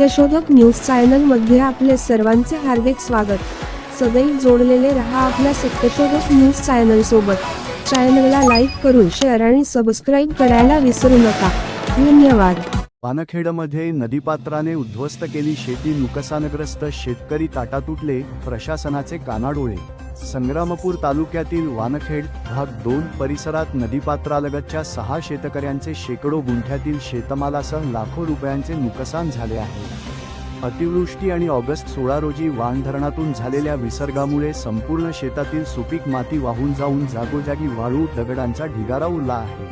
सत्यशोधक न्यूज चॅनलमध्ये आपले सर्वांचे हार्दिक स्वागत. सदैव जोडलेले रहा आपल्या सत्यशोधक न्यूज चॅनल सोबत चॅनलला लाईक करून शेअर आणि सबस्क्राईब करायला विसरू नका. धन्यवाद. पानखेडमध्ये नदीपात्राने उद्ध्वस्त केली शेती नुकसानग्रस्त शेतकरी ताटातुटले प्रशासनाचे कानाडोळे संग्रामपूर तालुक्यातील वानखेड भाग दोन परिसरात नदीपात्रालगतच्या सहा शेतकऱ्यांचे शेकडो गुंठ्यातील शेतमालासह लाखो रुपयांचे नुकसान झाले आहे. अतिवृष्टी आणि ऑगस्ट सोळा रोजी वाण धरणातून झालेल्या विसर्गामुळे संपूर्ण शेतातील सुपीक माती वाहून जाऊन जागोजागी वाळू दगडांचा ढिगारा उरला आहे.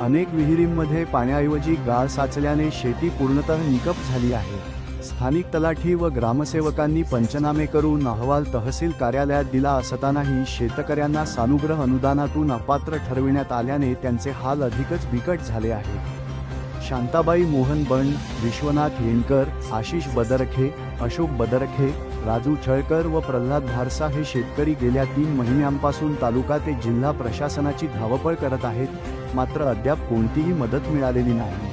अनेक विहिरींमध्ये पाण्याऐवजी गाळ साचल्याने शेती पूर्णतः निकप झाली आहे. स्थानिक तलाठी व ग्रामसेवकांनी पंचनामे करून अहवाल तहसील कार्यालयात दिला असतानाही शेतकऱ्यांना सानुग्रह अनुदानातून अपात्र ठरविण्यात आल्याने त्यांचे हाल अधिकच बिकट झाले आहेत शांताबाई मोहन बंड विश्वनाथ येणकर आशिष बदरखे अशोक बदरखे राजू छळकर व प्रल्हाद भारसा हे शेतकरी गेल्या तीन महिन्यांपासून तालुका ते जिल्हा प्रशासनाची धावपळ करत आहेत मात्र अद्याप कोणतीही मदत मिळालेली नाही.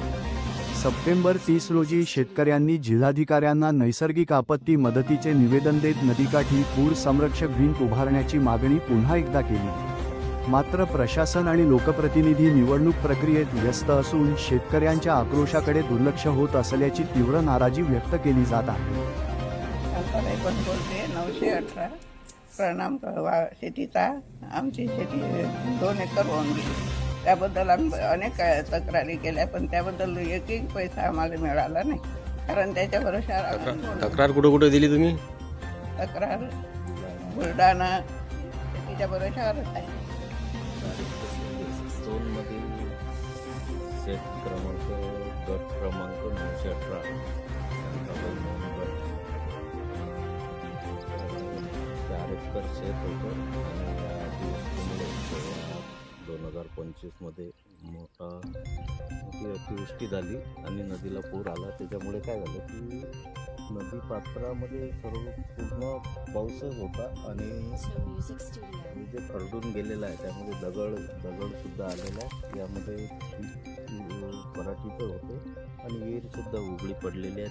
सप्टेंबर तीस रोजी शेतकऱ्यांनी जिल्हाधिकाऱ्यांना नैसर्गिक आपत्ती मदतीचे निवेदन देत नदीकाठी पूर संरक्षक भिंत उभारण्याची मागणी पुन्हा एकदा केली. मात्र प्रशासन आणि लोकप्रतिनिधी निवडणूक प्रक्रियेत व्यस्त असून शेतकऱ्यांच्या आक्रोशाकडे दुर्लक्ष होत असल्याची तीव्र नाराजी व्यक्त केली जात आहे. नऊशे अठरा प्रणाम शेतीचा. आमची शेती दोन एकर होऊन गेली. त्याबद्दल आम्ही अनेक तक्रारी केल्या पण त्याबद्दल एकही पैसा आम्हाला मिळाला नाही. कारण त्याच्या भरोशावर तक्रार कुठे कुठे दिली तुम्ही? तक्रार बुलढाणा शेतीच्या भरोशावरच आहे. सेट क्रमांक गट क्रमांक नऊशे अठरा शेत होतं आणि पंचवीसमध्ये मोठा मोठी अतिवृष्टी झाली आणि नदीला पूर आला. त्याच्यामुळे काय झालं की नदी पात्रामध्ये सर्व पूर्ण पाऊसच होता आणि जे खरडून गेलेलं आहे त्यामध्ये दगड दगडसुद्धा आलेला आहे. यामध्ये पराठी अ, पराठीचं होते आणि विहीरसुद्धा उघडी पडलेली आहे.